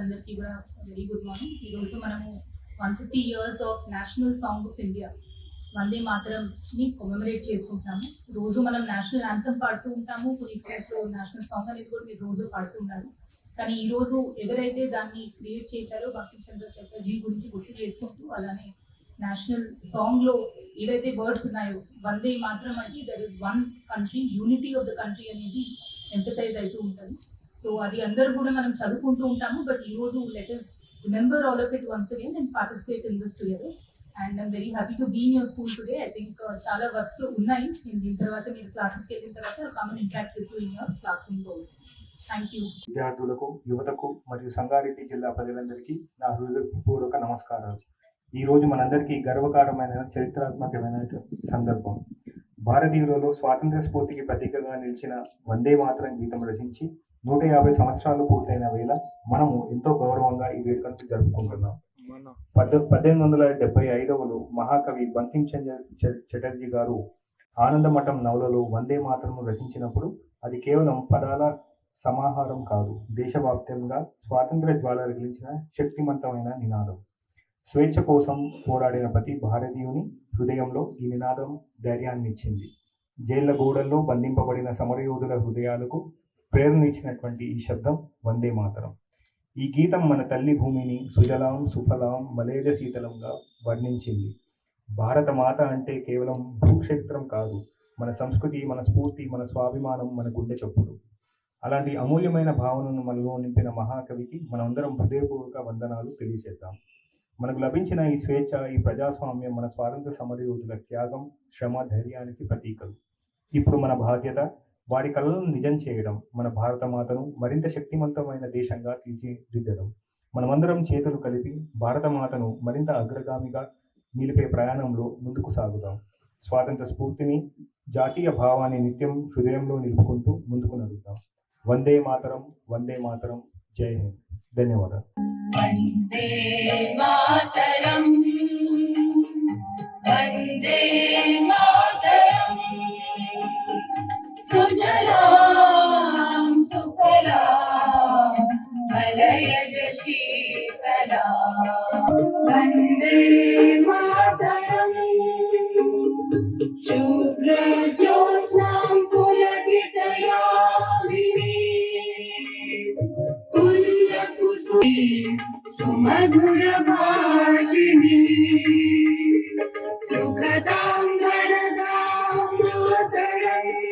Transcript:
అందరికీ కూడా very good morning ఈరోజు మనము one fifty years of national song of India Vande మాత్రంని commemorate చేసుకుంటాము రోజు మనం నేషనల్ యాంథమ్ పాడుతూ ఉంటాము. కొన్ని స్కూల్స్లో నేషనల్ సాంగ్ అనేది కూడా మీరు రోజు పాడుతూ ఉంటారు. కానీ ఈ రోజు ఎవరైతే దాన్ని క్రియేట్ చేశారో భక్తిచంద్ర చటర్జీ గురించి గుర్తు చేసుకుంటూ అలానే నేషనల్ సాంగ్లో ఏవైతే వర్డ్స్ ఉన్నాయో వందే మాత్రం అంటే there is one country unity of the country అనేది ఎంఫసైజ్ అవుతూ ఉంటుంది. సో అది అందరూ కూడా మనం చదువుకుంటూ ఉంటాము. బట్ ఈ రోజు let us remember all of it once again and participate in this together and I'm very happy to be your school today I think చాలా వర్క్స్ ఉన్నాయి. నేను దీని తర్వాత మీరు క్లాసెస్కి వెళ్ళిన తర్వాత come on interact with in your class rooms also thank you విద్యార్థులకు యువతకు మరియు సంగారెడ్డి జిల్లా ప్రజలందరికీ నా హృదయపూర్వక నమస్కారాలు. ఈ రోజు మనందరికీ గర్వకారమైన చరిత్రాత్మకమైన సందర్భం. భారతీయులలో స్వాతంత్ర స్ఫూర్తికి ప్రతీకగా నిలిచిన వందే మాతరం గీతం రచించి నూట యాభై సంవత్సరాలు పూర్తయిన వేళ మనము ఎంతో గౌరవంగా ఈ వేడుకను జరుపుకుంటున్నాం. పద్ద పద్దెనిమిది వందల డెబ్బై ఐదవలో మహాకవి బంకిం చటర్జీ గారు ఆనందమఠం నవలలో వందే మాతరం రచించినప్పుడు అది కేవలం పదాల సమాహారం కాదు దేశవ్యాప్తంగా స్వాతంత్ర జ్వాల రగిలించిన శక్తివంతమైన నినాదం. స్వేచ్ఛ కోసం పోరాడిన ప్రతి భారతీయుని హృదయంలో ఈ నినాదం ధైర్యాన్ని ఇచ్చింది జైళ్ళ గోడల్లో బంధింపబడిన సమరయోధుల హృదయాలకు ప్రేరణనిచ్చినటువంటి ఈ శబ్దం వందే మాతరం. ఈ గీతం మన తల్లి భూమిని సుజలాం సుఫలాం మలేజ శీతలంగా వర్ణించింది. భారత మాత అంటే కేవలం భూక్షేత్రం కాదు మన సంస్కృతి మన స్ఫూర్తి మన స్వాభిమానం మన గుండె చప్పుడు. అలాంటి అమూల్యమైన భావనను మనలో నింపిన మహాకవికి మనందరం హృదయపూర్వక వందనాలు తెలియజేద్దాం మనకు లభించిన ఈ స్వేచ్ఛ ఈ ప్రజాస్వామ్యం మన స్వాతంత్ర సమరయోధుల త్యాగం శ్రమ ధైర్యానికి ప్రతీకలు. ఇప్పుడు మన బాధ్యత వారి కళలను నిజం చేయడం మన భారత మాతను మరింత శక్తివంతమైన దేశంగా తీర్చిదిద్దడం. మనమందరం చేతులు కలిపి భారత మాతను మరింత అగ్రగామిగా నిలిపే ప్రయాణంలో ముందుకు సాగుదాం. స్వాతంత్ర స్ఫూర్తిని జాతీయ భావాన్ని నిత్యం హృదయంలో నిలుపుకుంటూ ముందుకు నడుద్దాం. వందే మాతరం వందే మాతరం జై హింద్. ధన్యవాదాలు. सुजलां मलयज शीतला वन्दे मातरम्। शुभ्रज्योत्स्नां पुलकितयामिनी पुल्लकुसुमी सुमधुरभाषिणी। सुखदां वरदां मातरम्